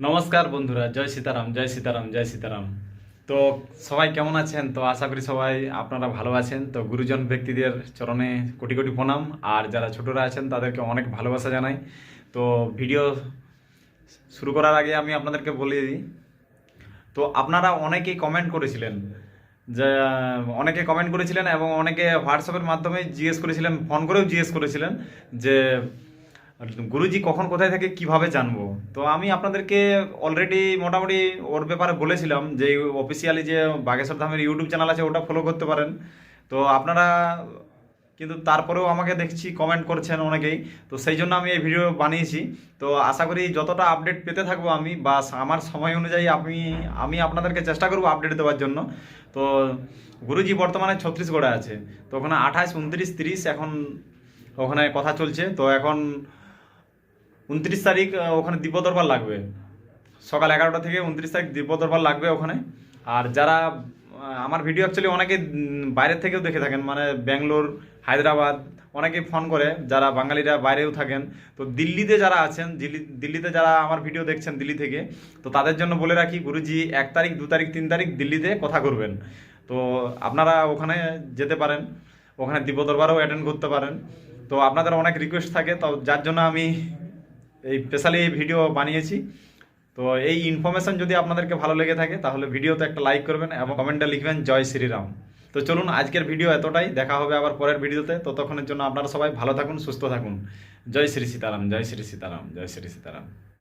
নমস্কার বন্ধুরা, জয় সীতারাম জয় সীতারাম জয় সীতারাম। তো সবাই কেমন আছেন? তো আশা করি সবাই আপনারা ভালো আছেন। তো গুরুজন ব্যক্তিদের চরণে কোটি কোটি প্রণাম। আর যারা ছোটরা আছেন, তাদেরকে অনেক ভালোবাসা জানাই। তো ভিডিও শুরু করার আগে আমি আপনাদেরকে বলে দিই। তো আপনারা অনেকেই কমেন্ট করেছিলেন। যে, অনেকে কমেন্ট করেছিলেন এবং অনেকে হোয়াটসঅ্যাপের মাধ্যমে জিজ্ঞেস করেছিলেন ফোন করেও জিজ্ঞেস করেছিলেন যে গুরুজি, কখন কোথায় থাকে, কীভাবে জানব? তো আমি আপনাদেরকে অলরেডি মোটামুটি ওর ব্যাপারে বলেছিলাম যে অফিসিয়ালি যে বাগেশ্বর ধামের ইউটিউব চ্যানেল আছে, ওটা ফলো করতে পারেন। তো আপনারা কিন্তু তারপরেও আমাকে দেখছি কমেন্ট করছেন অনেকেই। তো সেই জন্য আমি এই ভিডিও বানিয়েছি। তো আশা করি যতটা আপডেট পেতে থাকব আমি, বা আমার সময় অনুযায়ী আমি আমি আপনাদেরকে চেষ্টা করব আপডেট দেওয়ার জন্য। তো গুরুজি বর্তমানে ছত্রিশগড়ে আছে। তো ওখানে আঠাশ, উনত্রিশ, তিরিশ এখন ওখানে কথা চলছে। তো এখন উনত্রিশ তারিখ ওখানে দিব্য দরবার লাগবে। সকাল এগারোটা থেকে উনত্রিশ তারিখ দিব্য দরবার লাগবে ওখানে। আর যারা আমার ভিডিও অ্যাকচুয়ালি অনেকে বাইরের থেকেও দেখে থাকেন মানে ব্যাঙ্গালোর, হায়দ্রাবাদ, অনেকে ফোন করে, যারা বাঙালিরা বাইরেও থাকেন। তো দিল্লিতে যারা আছেন, দিল্লি, দিল্লিতে যারা আমার ভিডিও দেখছেন দিল্লি থেকে, তো তাদের জন্য বলে রাখি, গুরুজি, এক তারিখ, দু তারিখ, তিন তারিখ দিল্লিতে কথা করবেন। তো আপনারা ওখানে যেতে পারেন, ওখানে দিব্য দরবারও অ্যাটেন্ড করতে পারেন। তো আপনাদের অনেক রিকোয়েস্ট থাকে, তো যার জন্য আমি এই স্পেশালি এই ভিডিও বানিয়েছি। তো এই ইনফরমেশন যদি আপনাদেরকে ভালো লেগে থাকে, তাহলে ভিডিওতে একটা লাইক করবেন এবং কমেন্টে লিখবেন, জয় শ্রীরাম। তো চলুন, আজকের ভিডিও এতটাই। দেখা হবে আবার পরের ভিডিওতে ততক্ষণের জন্য আপনারা সবাই ভালো থাকুন, সুস্থ থাকুন। জয় শ্রী সীতারাম, জয় শ্রী সীতারাম, জয় শ্রী সীতারাম।